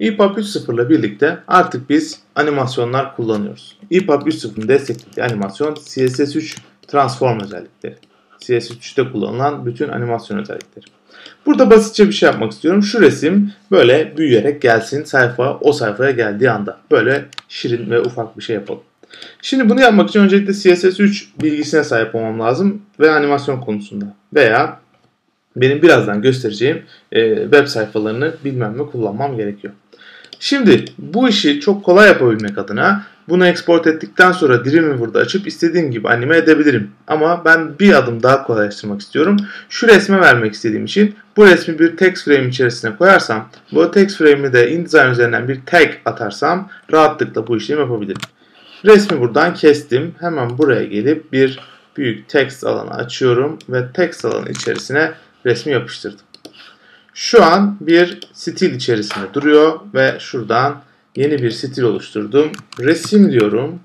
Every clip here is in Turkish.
EPUB 3.0 ile birlikte artık biz animasyonlar kullanıyoruz. EPUB 3.0'ın desteklediği animasyon CSS3 transform özellikleri. CSS3'te kullanılan bütün animasyon özellikleri. Burada basitçe bir şey yapmak istiyorum. Şu resim böyle büyüyerek gelsin sayfa o sayfaya geldiği anda. Böyle şirin ve ufak bir şey yapalım. Şimdi bunu yapmak için öncelikle CSS3 bilgisine sahip olmam lazım ve animasyon konusunda. Veya benim birazdan göstereceğim e, web sayfalarını bilmem ve kullanmam gerekiyor. Şimdi bu işi çok kolay yapabilmek adına bunu export ettikten sonra Dreamweaver'da açıp istediğim gibi anime edebilirim. Ama ben bir adım daha kolaylaştırmak istiyorum. Şu resme vermek istediğim için bu resmi bir text frame içerisine koyarsam, bu text frame'i de InDesign üzerinden bir tag atarsam rahatlıkla bu işlemi yapabilirim. Resmi buradan kestim. Hemen buraya gelip bir büyük text alanı açıyorum ve text alanı içerisine resmi yapıştırdım. Şu an bir stil içerisinde duruyor ve şuradan yeni bir stil oluşturdum. Resim diyorum.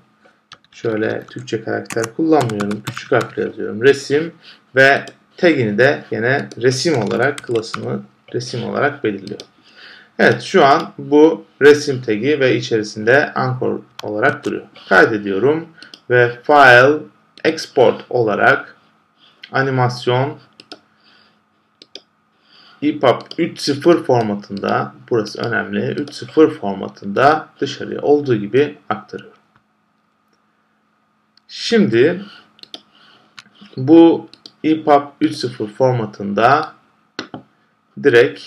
Şöyle Türkçe karakter kullanmıyorum. Küçük harfle yazıyorum. Resim ve tagini de yine resim olarak klasını resim olarak belirliyor. Evet şu an bu resim tagi ve içerisinde anchor olarak duruyor. Kaydediyorum ve file export olarak animasyon EPUB 3.0 formatında, burası önemli, 3.0 formatında dışarıya olduğu gibi aktarıyorum. Şimdi bu EPUB 3.0 formatında direkt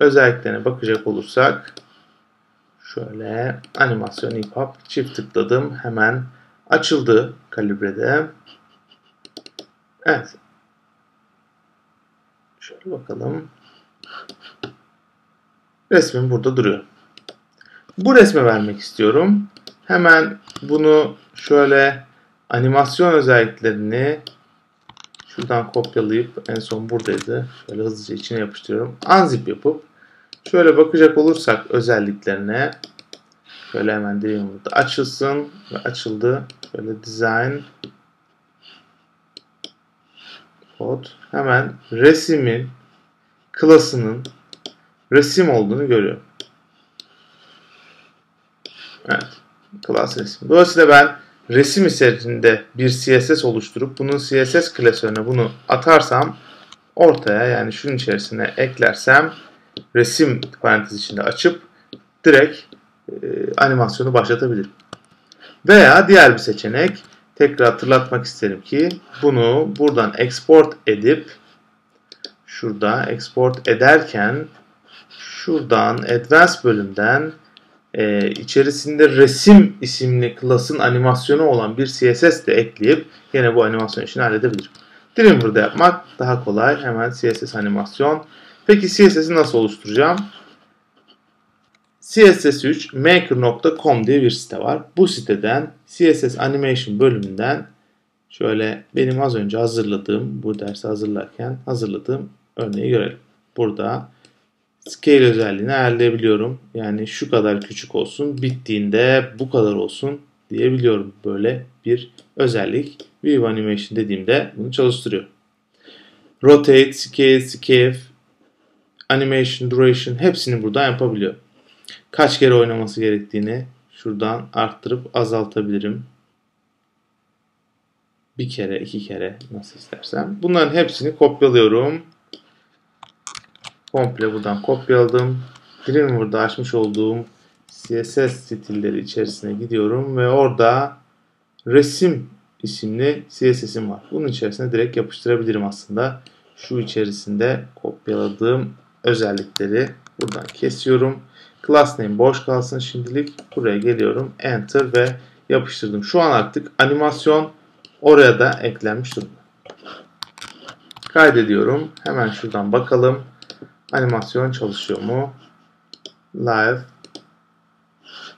özelliklerine bakacak olursak şöyle animasyon EPUB çift tıkladım. Hemen açıldı kalibrede. Evet Şöyle bakalım. Resmim burada duruyor. Bu resme vermek istiyorum. Hemen bunu şöyle animasyon özelliklerini şuradan kopyalayıp en son buradaydı. Şöyle hızlıca içine yapıştırıyorum. Unzip yapıp şöyle bakacak olursak özelliklerine şöyle hemen diyeyim burada açılsın ve açıldı. Şöyle design kod hemen resimin klasının resim olduğunu görüyorum. Evet. Class resim. Dolayısıyla ben resim içerisinde bir CSS oluşturup bunun CSS klasörüne bunu atarsam ortaya yani şunun içerisine eklersem resim parantez içinde açıp direkt e, animasyonu başlatabilirim. Veya diğer bir seçenek tekrar hatırlatmak isterim ki bunu buradan export edip şurada export ederken şuradan advanced bölümden e, içerisinde resim isimli klasın animasyonu olan bir CSS de ekleyip yine bu animasyon işini halledebilirim. Dreamweaver'da yapmak daha kolay. Hemen CSS animasyon. Peki CSS'i nasıl oluşturacağım? css3maker.com diye bir site var. Bu siteden CSS Animation bölümünden şöyle benim az önce hazırladığım, bu dersi hazırlarken hazırladığım örneği görelim. Burada scale özelliğini ayarlayabiliyorum. Yani şu kadar küçük olsun, bittiğinde bu kadar olsun diyebiliyorum. Böyle bir özellik. View Animation dediğimde bunu çalıştırıyor. Rotate, Scale, Scale, Animation, Duration hepsini buradan yapabiliyor kaç kere oynaması gerektiğini şuradan arttırıp azaltabilirim. Bir kere, iki kere nasıl istersem. Bunların hepsini kopyalıyorum. Komple buradan kopyaladım. Dreamweaver'da açmış olduğum CSS stilleri içerisine gidiyorum ve orada resim isimli CSS'im var. Bunun içerisine direkt yapıştırabilirim aslında. Şu içerisinde kopyaladığım özellikleri buradan kesiyorum. Class name boş kalsın şimdilik. Buraya geliyorum. Enter ve yapıştırdım. Şu an artık animasyon oraya da eklenmiş durumda. Kaydediyorum. Hemen şuradan bakalım. Animasyon çalışıyor mu? Live.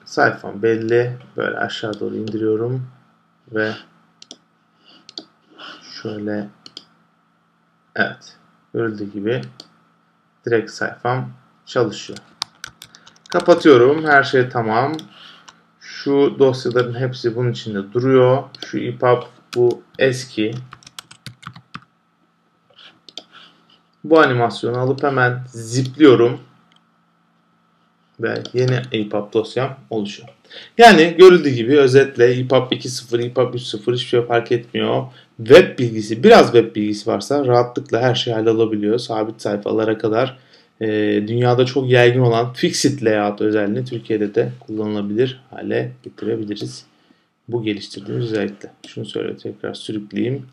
Sayfam belli. Böyle aşağı doğru indiriyorum. Ve şöyle evet görüldüğü gibi direkt sayfam çalışıyor. Kapatıyorum. Her şey tamam. Şu dosyaların hepsi bunun içinde duruyor. Şu EPUB bu eski. Bu animasyonu alıp hemen zipliyorum. ve yeni EPUB dosyam oluşuyor. Yani görüldüğü gibi özetle EPUB 2.0, EPUB 3.0 hiçbir şey fark etmiyor. Web bilgisi, biraz web bilgisi varsa rahatlıkla her şey hallolabiliyor. Sabit sayfalara kadar e, dünyada çok yaygın olan Fixit Layout özelliğini Türkiye'de de kullanılabilir hale getirebiliriz. Bu geliştirdiğimiz özellikle. Şunu söyle tekrar sürükleyeyim.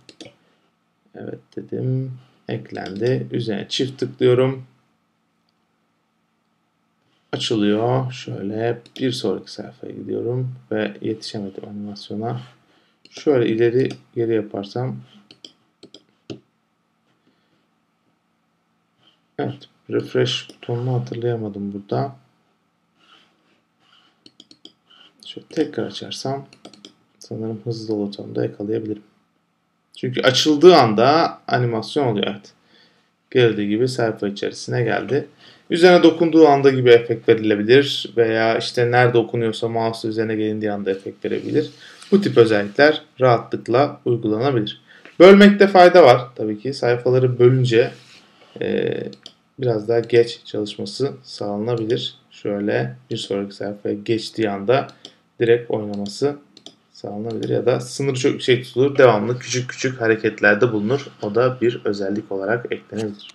Evet dedim. Eklendi. Üzerine çift tıklıyorum açılıyor. Şöyle bir sonraki sayfaya gidiyorum ve yetişemedim animasyona. Şöyle ileri geri yaparsam Evet, refresh butonunu hatırlayamadım burada. Şöyle tekrar açarsam sanırım hızlı butonunu da yakalayabilirim. Çünkü açıldığı anda animasyon oluyor. Evet. Geldiği gibi sayfa içerisine geldi. Üzerine dokunduğu anda gibi efekt verilebilir veya işte nerede okunuyorsa mouse üzerine gelindiği anda efekt verebilir. Bu tip özellikler rahatlıkla uygulanabilir. Bölmekte fayda var tabii ki. Sayfaları bölünce biraz daha geç çalışması sağlanabilir. Şöyle bir sonraki sayfaya geçtiği anda direkt oynaması sağlanabilir ya da sınır çok yüksek tutulur. Devamlı küçük küçük hareketlerde bulunur. O da bir özellik olarak eklenebilir.